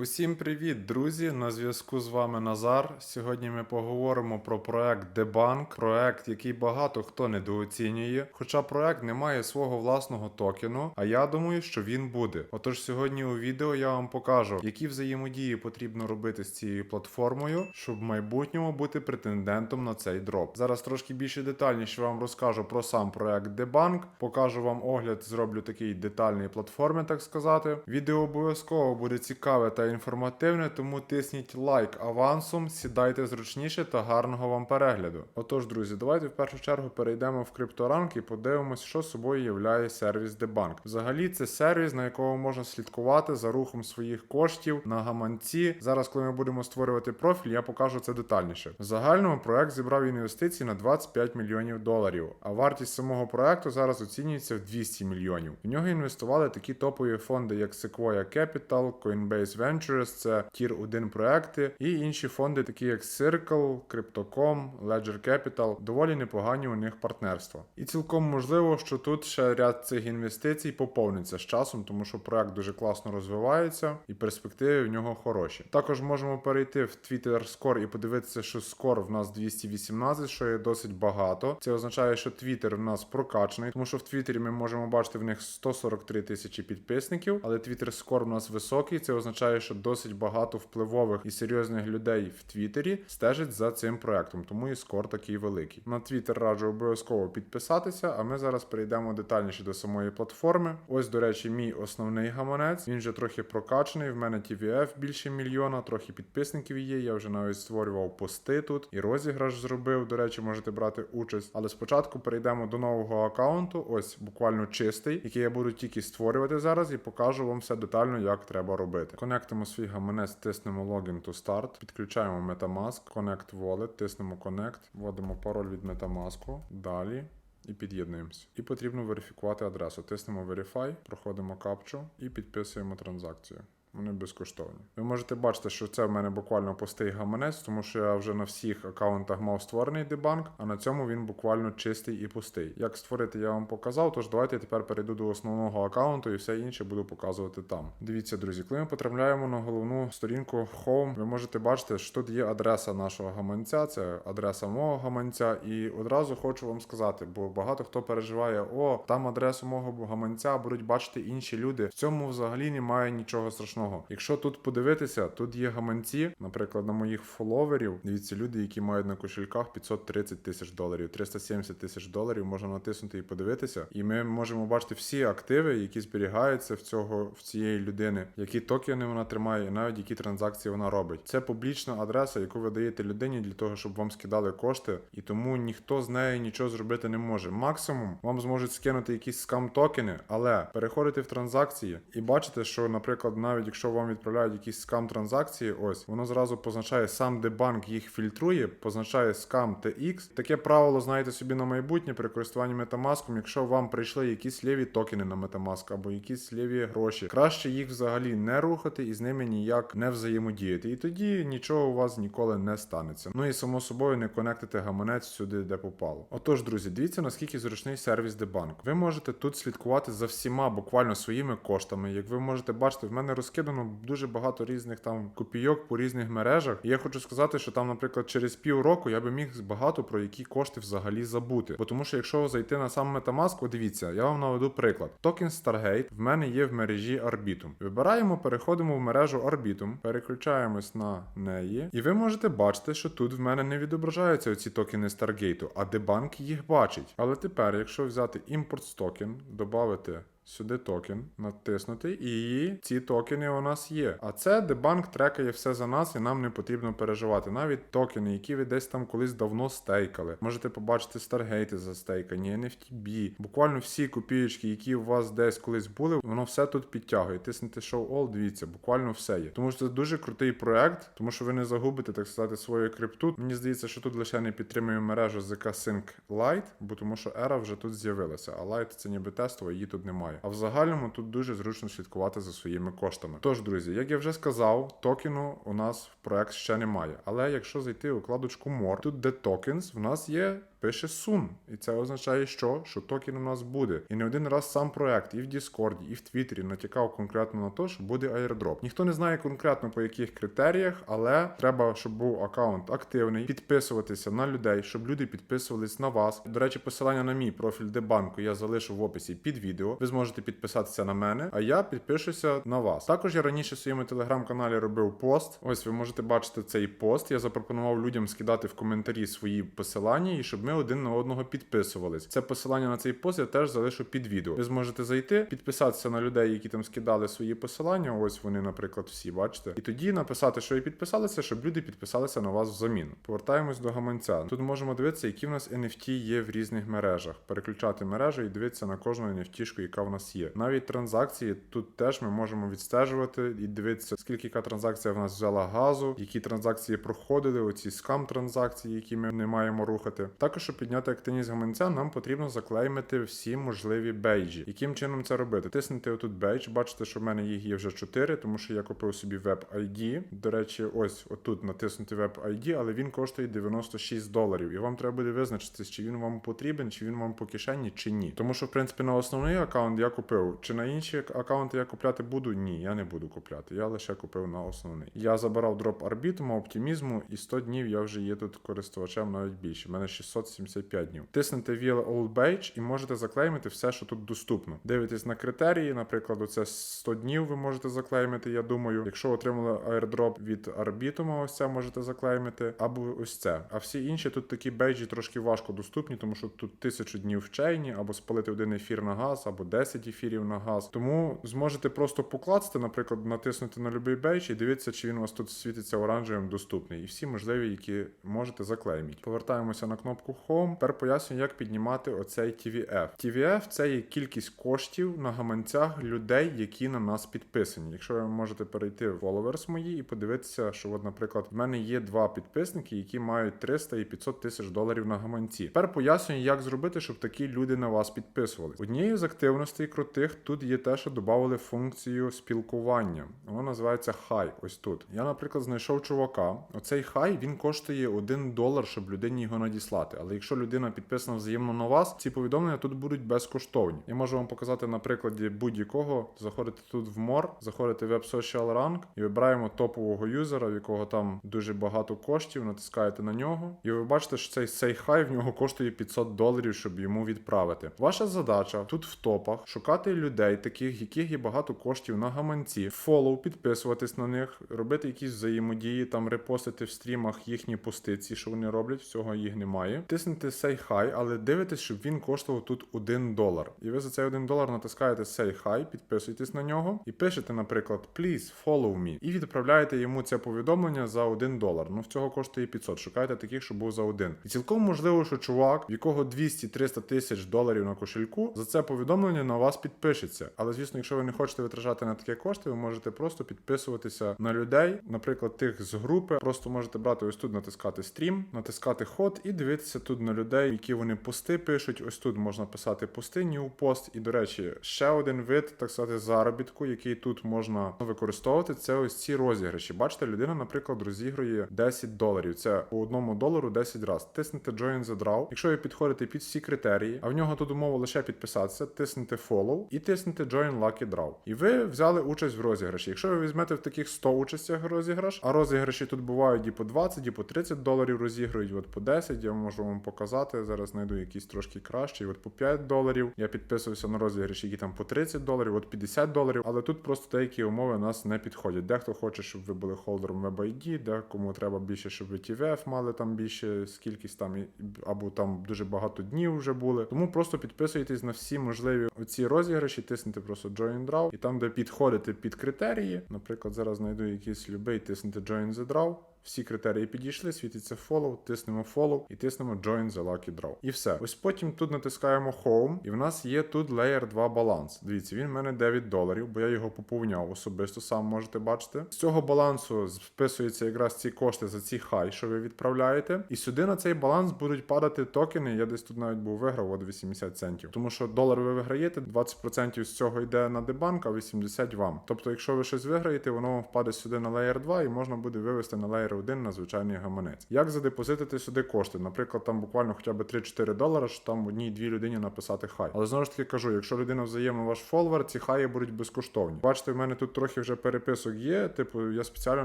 Усім привіт, друзі! На зв'язку з вами Назар. Сьогодні ми поговоримо про проект Дебанк, проект, який багато хто недооцінює. Хоча проект не має свого власного токену, а я думаю, що він буде. Отож, сьогодні у відео я вам покажу, які взаємодії потрібно робити з цією платформою, щоб в майбутньому бути претендентом на цей дроп. Зараз трошки більше детальніше вам розкажу про сам проект Дебанк. Покажу вам огляд, зроблю такий детальний платформи, так сказати. Відео обов'язково буде цікаве та інформативне, тому тисніть лайк авансом, сідайте зручніше та гарного вам перегляду. Отож, друзі, давайте в першу чергу перейдемо в крипторанк і подивимось, що собою являє сервіс Дебанк. Взагалі, це сервіс, на якому можна слідкувати за рухом своїх коштів на гаманці. Зараз, коли ми будемо створювати профіль, я покажу це детальніше. В загальному проект зібрав інвестиції на 25 мільйонів доларів, а вартість самого проекту зараз оцінюється в 200 мільйонів. В нього інвестували такі топові фонди, як Sequoia Capital, Coinbase Ventures, це Tier 1 проекти, і інші фонди, такі як Circle, Crypto.com, Ledger Capital, доволі непогані у них партнерства. І цілком можливо, що тут ще ряд цих інвестицій поповниться з часом, тому що проект дуже класно розвивається і перспективи в нього хороші. Також можемо перейти в Twitter Score і подивитися, що скор в нас 218, що є досить багато. Це означає, що Twitter в нас прокачаний, тому що в Твіттері ми можемо бачити в них 143 тисячі підписників, але Twitter Score в нас високий. Це означає, що досить багато впливових і серйозних людей в Твіттері стежить за цим проектом, тому і скор такий великий. На Твіттер раджу обов'язково підписатися, а ми зараз перейдемо детальніше до самої платформи. Ось, до речі, мій основний гаманець. Він вже трохи прокачаний. В мене TVF більше мільйона, трохи підписників є. Я вже навіть створював пости тут і розіграш зробив. До речі, можете брати участь. Але спочатку перейдемо до нового аккаунту. Ось буквально чистий, який я буду тільки створювати зараз, і покажу вам все детально, як треба робити. Конектимо свій гаманець, тиснемо Login to Start, підключаємо Metamask, Connect Wallet, тиснемо Connect, вводимо пароль від Metamask, далі. І під'єднуємося. І потрібно верифікувати адресу. Тиснемо Verify, проходимо капчу і підписуємо транзакцію. Вони безкоштовні. Ви можете бачити, що це в мене буквально пустий гаманець, тому що я вже на всіх аккаунтах мав створений дебанк, а на цьому він буквально чистий і пустий. Як створити, я вам показав. Тож давайте тепер перейду до основного аккаунту і все інше буду показувати там. Дивіться, друзі, коли ми потрапляємо на головну сторінку Home, ви можете бачити, що тут є адреса нашого гаманця, це адреса мого гаманця. І одразу хочу вам сказати, бо багато хто переживає, о, там адресу мого гаманця будуть бачити інші люди. В цьому взагалі немає нічого страшного. Якщо тут подивитися, тут є гаманці, наприклад, на моїх фоловерів. Дивіться, люди, які мають на кошельках 530 тисяч доларів, 370 тисяч доларів, можна натиснути і подивитися. І ми можемо бачити всі активи, які зберігаються в цього в цієї людини, які токени вона тримає, і навіть які транзакції вона робить. Це публічна адреса, яку ви даєте людині для того, щоб вам скидали кошти, і тому ніхто з нею нічого зробити не може. Максимум вам зможуть скинути якісь скам токени, але переходите в транзакції і бачите, що, наприклад, навіть якщо вам відправляють якісь скам транзакції, ось воно зразу позначає сам де банк їх фільтрує, позначає скам TX. Таке правило знаєте собі на майбутнє при користуванні Metamask, якщо вам прийшли якісь ліві токени на Metamask або якісь ліві гроші, краще їх взагалі не рухати і з ними ніяк не взаємодіяти. І тоді нічого у вас ніколи не станеться. Ну і само собою не конектити гаманець сюди, де попало. Отож, друзі, дивіться наскільки зручний сервіс Дебанк. Ви можете тут слідкувати за всіма буквально своїми коштами. Як ви можете бачити, в мене розкидано дуже багато різних там копійок по різних мережах. І я хочу сказати, що там, наприклад, через півроку я би міг багато про які кошти взагалі забути. Бо тому що якщо зайти на сам Metamask, дивіться, я вам наведу приклад. Токен Stargate в мене є в мережі Arbitum. Вибираємо, переходимо в мережу Arbitum, переключаємось на неї, і ви можете бачити, що тут в мене не відображаються оці токени Stargate, а дебанк їх бачить. Але тепер, якщо взяти імпорт з токен, додати Сюди токен натиснути, і ці токени у нас є. А це дебанк трекає все за нас, і нам не потрібно переживати. Навіть токени, які ви десь там колись давно стейкали. Можете побачити старгейти за стейкані, NFTB. Буквально всі копієчки, які у вас десь колись були, воно все тут підтягує. Тиснете Show All, дивіться, буквально все є. Тому що це дуже крутий проект, тому що ви не загубите, так сказати, свою крипту. Мені здається, що тут лише не підтримує мережу ZK Sync Lite, бо тому що Era вже тут з'явилася, а Lite це ніби тестово, її тут немає. А в загальному тут дуже зручно слідкувати за своїми коштами. Тож, друзі, як я вже сказав, токену у нас в проект ще немає. Але якщо зайти у кладочку More, тут де tokens, в нас є пише сун. І це означає, що? Що токен у нас буде. І не один раз сам проект і в Діскорді, і в Твіттері натякав конкретно на те, що буде airdrop. Ніхто не знає конкретно по яких критеріях, але треба, щоб був аккаунт активний, підписуватися на людей, щоб люди підписувались на вас. До речі, посилання на мій профіль Дебанку я залишу в описі під відео. Ви зможете підписатися на мене, а я підпишуся на вас. Також я раніше в своєму телеграм-каналі робив пост. Ось ви можете бачити цей пост. Я запропонував людям скидати в коментарі свої посилання, і щоб ми один на одного підписувались. Це посилання на цей пост я теж залишу під відео. Ви зможете зайти, підписатися на людей, які там скидали свої посилання. Ось вони, наприклад, всі бачите. І тоді написати, що ви підписалися, щоб люди підписалися на вас взамін. Повертаємось до гаманця. Тут можемо дивитися, які в нас NFT є в різних мережах. Переключати мережу і дивитися на кожну NFT, яка в нас є. Навіть транзакції тут теж ми можемо відстежувати і дивитися, скільки транзакція в нас взяла газу, які транзакції проходили, оці скам транзакції, які ми не маємо рухати. Також, щоб підняти активність гаманця, нам потрібно заклеймити всі можливі бейджі. Яким чином це робити? Тиснути отут бейдж, бачите, що в мене їх є вже 4, тому що я купив собі веб ID. До речі, ось отут натиснути веб ID, але він коштує 96 доларів. І вам треба буде визначитись, чи він вам потрібен, чи він вам по кишені, чи ні. Тому що, в принципі, на основний аккаунт я купив. Чи на інші аккаунти я купляти буду? Ні, я не буду купляти. Я лише купив на основний. Я забирав дроп арбітуму, оптимізму, і 100 днів я вже є тут користувачем навіть більше. У мене 675 днів. Тиснете View All Badge і можете заклеймити все, що тут доступно. Дивитесь на критерії, наприклад, оце 100 днів ви можете заклеймити, я думаю. Якщо отримали airdrop від арбітума, ось це можете заклеймити, або ось це. А всі інші тут такі бейджі трошки важко доступні, тому що тут тисячу днів в чейні, або спалити один ефір на газ, або 10 ефірів на газ. Тому зможете просто покласти, наприклад, натиснути на будь-який бейдж і дивитися, чи він у вас тут світиться оранжевим доступний. І всі можливі, які можете заклеймити. Повертаємося на кнопку Home. Тепер поясню, як піднімати оцей TVF. TVF це є кількість коштів на гаманцях людей, які на нас підписані. Якщо ви можете перейти в followers мої і подивитися, що, от, наприклад, в мене є два підписники, які мають 300 і 500 тисяч доларів на гаманці. Тепер пояснюю, як зробити, щоб такі люди на вас підписувались. Однією з активностей крутих тут є те, що додали функцію спілкування. Воно називається хай. Ось тут. Я, наприклад, знайшов чувака. Оцей хай він коштує 1 долар, щоб людині його надіслати. Але якщо людина підписана взаємно на вас, ці повідомлення тут будуть безкоштовні. Я можу вам показати на прикладі будь-якого. Заходите тут в мор, заходите в Web Social Rank і вибираємо топового юзера, в якого там дуже багато коштів, натискаєте на нього, і ви бачите, що цей сей хай в нього коштує 500 доларів, щоб йому відправити. Ваша задача тут в топах шукати людей, таких, яких є багато коштів на гаманці, фоллоу, підписуватись на них, робити якісь взаємодії, там репостити в стрімах їхні пости, ці, що вони роблять, всього їх немає. Тиснете сей хай, але дивитесь, щоб він коштував тут 1 долар. І ви за цей 1 долар натискаєте сей хай, підписуєтесь на нього і пишете, наприклад, please follow me, і відправляєте йому це повідомлення за 1 долар. Ну в цього коштує 500. Шукайте таких, щоб був за один. І цілком можливо, що чувак, в якого 200-300 тисяч доларів на кошельку, за це повідомлення на вас підпишеться. Але звісно, якщо ви не хочете витрачати на такі кошти, ви можете просто підписуватися на людей, наприклад, тих з групи. Просто можете брати ось тут, натискати стрім, натискати ход і дивитися тут на людей, які вони пости пишуть. Ось тут можна писати пости, new пост. І до речі, ще один вид, так сказати, заробітку, який тут можна використовувати, це ось ці розіграші. Бачите, людина, наприклад, розігрує 10 доларів. Це по одному долару 10 разів. Тиснете Join the Draw. Якщо ви підходите під всі критерії, а в нього тут умова лише підписатися, тиснете Follow і тиснете Join Lucky Draw. І ви взяли участь в розіграші. Якщо ви візьмете в таких 100 участях розіграш, а розіграші тут бувають і по 20, і по 30 доларів розігрують, от по 10, я можу вам показати. Зараз знайду якісь трошки кращі. От по 5 доларів. Я підписувався на розіграші, які там по 30 доларів, от 50 доларів. Але тут просто деякі умови нас не підходять. Дехто хоче, щоб ви були холдером WebID, декому треба більше, щоб ви TVF мали там більше скількість там або там дуже багато днів вже були. Тому просто підписуйтесь на всі можливі оці розіграші, тиснете просто Join Draw, і там, де підходите під критерії, наприклад, зараз знайду якийсь любий, тиснете Join the Draw. Всі критерії підійшли, світиться follow, тиснемо follow і тиснемо Join the Lucky Draw. І все. Ось потім тут натискаємо Home, і в нас є тут Layer 2 баланс. Дивіться, він в мене 9 доларів, бо я його поповняв особисто, сам можете бачити. З цього балансу списуються якраз ці кошти за ці хай, що ви відправляєте. І сюди на цей баланс будуть падати токени. Я десь тут навіть був виграв от 80 центів. Тому що долар ви виграєте, 20% з цього йде на дебанк, а 80 вам. Тобто, якщо ви щось виграєте, воно впаде сюди на Layer 2 і можна буде вивести на Layer Layer 1 на звичайний гаманець. Як задепозитити сюди кошти? Наприклад, там буквально хоча б 3-4 долари, що там одній-дві людині написати хай. Але знову ж таки кажу, якщо людина взаємно ваш фоловер, ці хаї будуть безкоштовні. Бачите, в мене тут трохи вже переписок є. Типу, я спеціально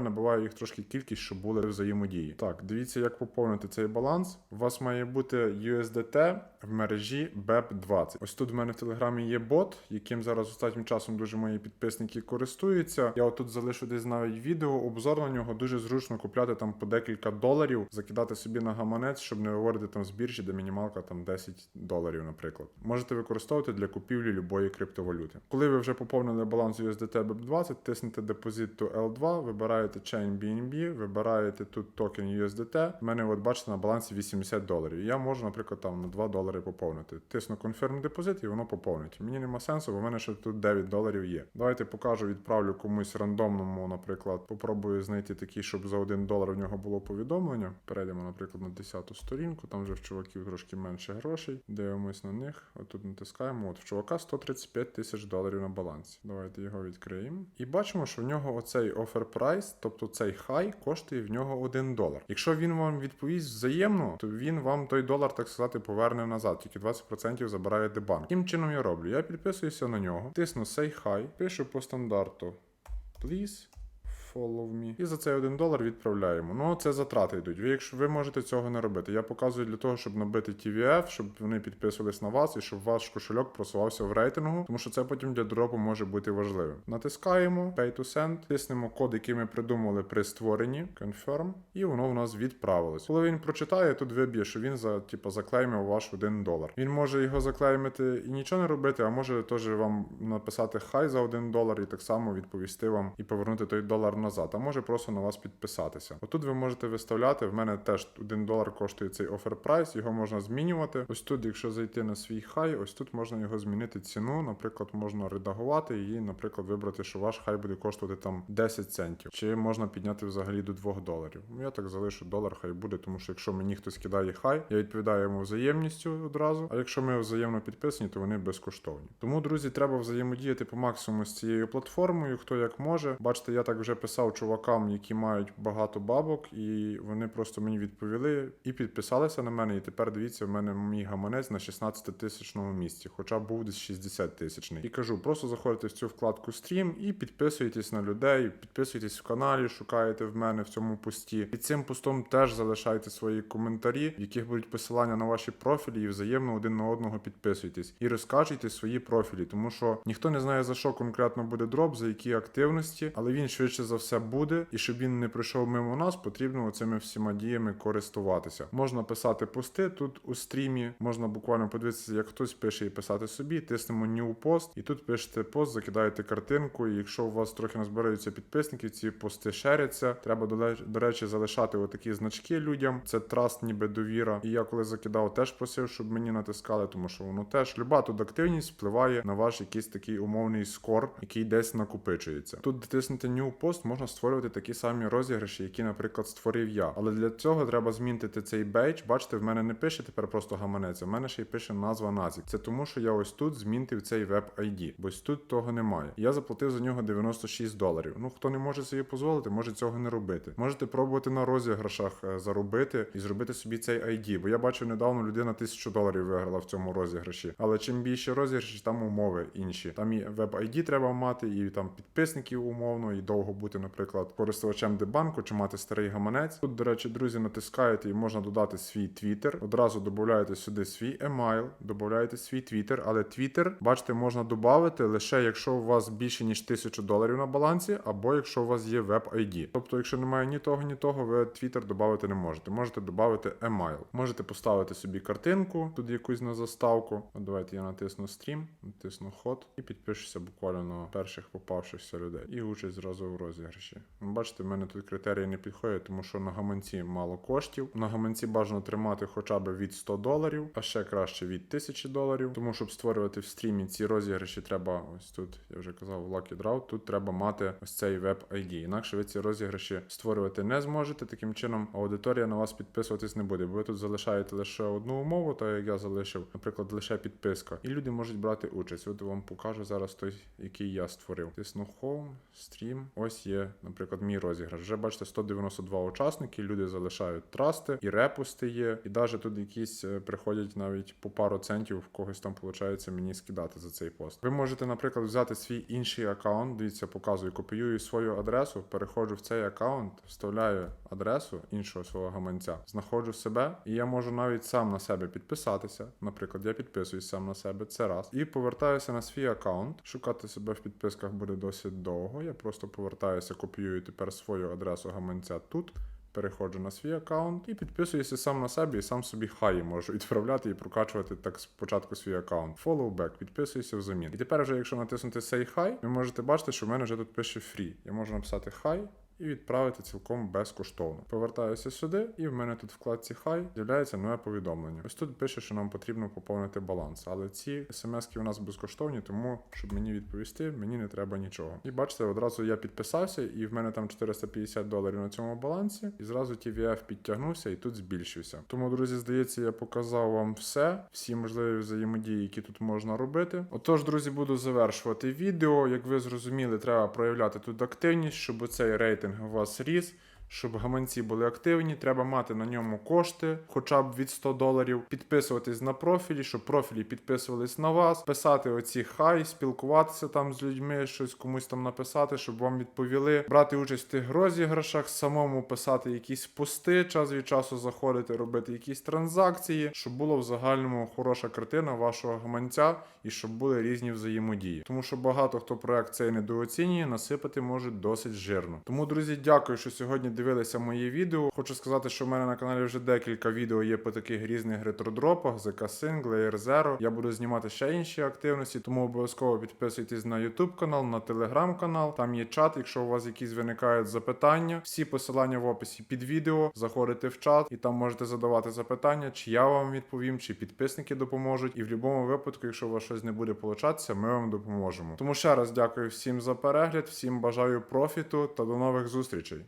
набиваю їх трошки кількість, щоб були взаємодії. Так, дивіться, як поповнити цей баланс. У вас має бути USDT в мережі BEP20. Ось тут в мене в телеграмі є бот, яким зараз останнім часом дуже мої підписники користуються. Я отут залишу десь навіть відео, обзор на нього дуже зручно купляти там по декілька доларів, закидати собі на гаманець, щоб не виводити там з біржі, де мінімалка там 10 доларів, наприклад. Можете використовувати для купівлі любої криптовалюти. Коли ви вже поповнили баланс USDT BEP20, тиснете Deposit to L2, вибираєте Chain BNB, вибираєте тут токен USDT. У мене, от бачите, на балансі 80 доларів. Я можу, наприклад, там на 2 долари поповнити. Тисну Confirm Deposit і воно поповнить. Мені нема сенсу, бо в мене ще тут 9 доларів є. Давайте покажу, відправлю комусь рандомному, наприклад, попробую знайти такий, щоб за 1 долар в нього було повідомлення. Перейдемо, наприклад, на 10-ту сторінку, там вже в чуваків трошки менше грошей. Дивимось на них. Отут натискаємо. От в чувака 135 тисяч доларів на балансі. Давайте його відкриємо. І бачимо, що в нього оцей offer price, тобто цей хай, коштує в нього 1 долар. Якщо він вам відповість взаємно, то він вам той долар, так сказати, поверне назад. Тільки 20% забирає дебанк. Яким чином я роблю? Я підписуюся на нього, тисну say hi, пишу по стандарту please. Follow me. І за цей 1 долар відправляємо. Ну, це затрати йдуть. Ви, якщо ви можете цього не робити. Я показую для того, щоб набити TVF, щоб вони підписувались на вас і щоб ваш кошельок просувався в рейтингу, тому що це потім для дропу може бути важливим. Натискаємо Pay to Send, тиснемо код, який ми придумали при створенні, Confirm, і воно в нас відправилось. Коли він прочитає, тут виб'є, що він за типу, заклеймив ваш 1 долар. Він може його заклеймити і нічого не робити, а може теж вам написати хай за 1 долар і так само відповісти вам і повернути той долар назад, а може просто на вас підписатися. Отут ви можете виставляти. В мене теж 1 долар коштує цей offer price, його можна змінювати. Ось тут, якщо зайти на свій хай, ось тут можна його змінити ціну. Наприклад, можна редагувати її, наприклад, вибрати, що ваш хай буде коштувати там 10 центів. Чи можна підняти взагалі до 2 доларів. Ну я так залишу долар, хай буде, тому що якщо мені хтось кидає хай, я відповідаю йому взаємністю одразу. А якщо ми взаємно підписані, то вони безкоштовні. Тому, друзі, треба взаємодіяти по максимуму з цією платформою, хто як може. Бачите, я так вже писав чувакам, які мають багато бабок, і вони просто мені відповіли і підписалися на мене. І тепер дивіться, в мене мій гаманець на 16 тисячному місці, хоча був десь 60 тисячний. І кажу, просто заходите в цю вкладку стрім і підписуєтесь на людей, підписуєтесь в каналі, шукаєте в мене в цьому пості. Під цим постом теж залишайте свої коментарі, в яких будуть посилання на ваші профілі, і взаємно один на одного підписуйтесь і розкажете свої профілі, тому що ніхто не знає за що конкретно буде дроп, за які активності, але він швидше за все буде. І щоб він не пройшов мимо нас, потрібно цими всіма діями користуватися. Можна писати пости тут у стрімі, можна буквально подивитися, як хтось пише і писати собі. Тиснемо New Post, і тут пишете пост, закидаєте картинку. І якщо у вас трохи назбираються підписників, ці пости шеряться. Треба до речі залишати отакі значки людям. Це траст, ніби довіра. І я коли закидав, теж просив, щоб мені натискали, тому що воно теж люба тут активність впливає на ваш якийсь такий умовний скор, який десь накопичується. Тут тиснути New Post можна створювати такі самі розіграші, які, наприклад, створив я. Але для цього треба змінити цей бейдж. Бачите, в мене не пише тепер просто гаманець, в мене ще й пише назва назік. Це тому, що я ось тут змінтив цей веб ID, бо ось тут того немає. Я заплатив за нього 96 доларів. Ну хто не може собі дозволити, може цього не робити. Можете пробувати на розіграшах е, заробити і зробити собі цей ID. Бо я бачив недавно людина 1000 доларів виграла в цьому розіграші. Але чим більше розіграшів, там умови інші. Там і веб ID треба мати, і там підписників умовно, і довго бути, наприклад, користувачем дебанку чи мати старий гаманець. Тут, до речі, друзі, натискаєте і можна додати свій твіттер. Одразу додаєте сюди свій емайл, додаєте свій твіттер, але твіттер, бачите, можна додати лише якщо у вас більше ніж 1000 доларів на балансі, або якщо у вас є веб ID. Тобто, якщо немає ні того, ні того, ви твіттер додати не можете. Можете додати емайл. Можете поставити собі картинку, тут якусь на заставку. От давайте я натисну стрім, натисну ход і підпишуся буквально на перших попавшихся людей. І участь зразу в розіграші. Бачите, в мене тут критерії не підходять, тому що на гаманці мало коштів. На гаманці бажано тримати хоча б від 100 доларів, а ще краще від 1000 доларів. Тому щоб створювати в стрімі ці розіграші, треба ось тут, я вже казав, Lucky Draw, тут треба мати ось цей веб ID. Інакше ви ці розіграші створювати не зможете. Таким чином аудиторія на вас підписуватись не буде, бо ви тут залишаєте лише одну умову, так як я залишив, наприклад, лише підписка, і люди можуть брати участь. От вам покажу зараз той, який я створив. Тисну Home, Stream. Ось є є, наприклад, мій розіграш. Вже бачите, 192 учасники, люди залишають трасти, і репусти є, і навіть тут якісь е, приходять навіть по пару центів, в когось там виходить мені скидати за цей пост. Ви можете, наприклад, взяти свій інший аккаунт. Дивіться, показую, копіюю свою адресу, переходжу в цей аккаунт, вставляю адресу іншого свого гаманця, знаходжу себе, і я можу навіть сам на себе підписатися. Наприклад, я підписуюсь сам на себе, це раз. І повертаюся на свій аккаунт. Шукати себе в підписках буде досить довго. Я просто повертаюся, копіюю тепер свою адресу гаманця тут. Переходжу на свій аккаунт і підписуюся сам на себе і сам собі хаї можу відправляти і прокачувати так спочатку свій аккаунт. Follow back, підписуюся взамін. І тепер, вже якщо натиснути Say хай, ви можете бачити, що в мене вже тут пише free. Я можу написати хай. І відправити цілком безкоштовно. Повертаюся сюди, і в мене тут вкладці Хай з'являється нове повідомлення. Ось тут пише, що нам потрібно поповнити баланс, але ці смски у нас безкоштовні, тому щоб мені відповісти, мені не треба нічого. І бачите, одразу я підписався, і в мене там 450 доларів на цьому балансі, і зразу TVF підтягнувся і тут збільшився. Тому, друзі, здається, я показав вам все, всі можливі взаємодії, які тут можна робити. Отож, друзі, буду завершувати відео. Як ви зрозуміли, треба проявляти тут активність, щоб оцей рейтинг у вас ріс. Щоб гаманці були активні, треба мати на ньому кошти, хоча б від 100 доларів, підписуватись на профілі, щоб профілі підписувались на вас, писати оці хай, спілкуватися там з людьми, щось комусь там написати, щоб вам відповіли, брати участь в тих розіграшах, самому писати якісь пости, час від часу заходити, робити якісь транзакції, щоб було в загальному хороша картина вашого гаманця і щоб були різні взаємодії. Тому що багато хто проект цей недооцінює, насипати може досить жирно. Тому, друзі, дякую, що сьогодні дивилися моє відео. Хочу сказати, що в мене на каналі вже декілька відео є по таких різних ретродропах, ZK Sync, Layer Zero. Я буду знімати ще інші активності, тому обов'язково підписуйтесь на YouTube канал, на Telegram канал. Там є чат. Якщо у вас якісь виникають запитання, всі посилання в описі під відео. Заходите в чат і там можете задавати запитання, чи я вам відповім, чи підписники допоможуть. І в будь-якому випадку, якщо у вас щось не буде получатися, ми вам допоможемо. Тому ще раз дякую всім за перегляд, всім бажаю профіту та до нових зустрічей.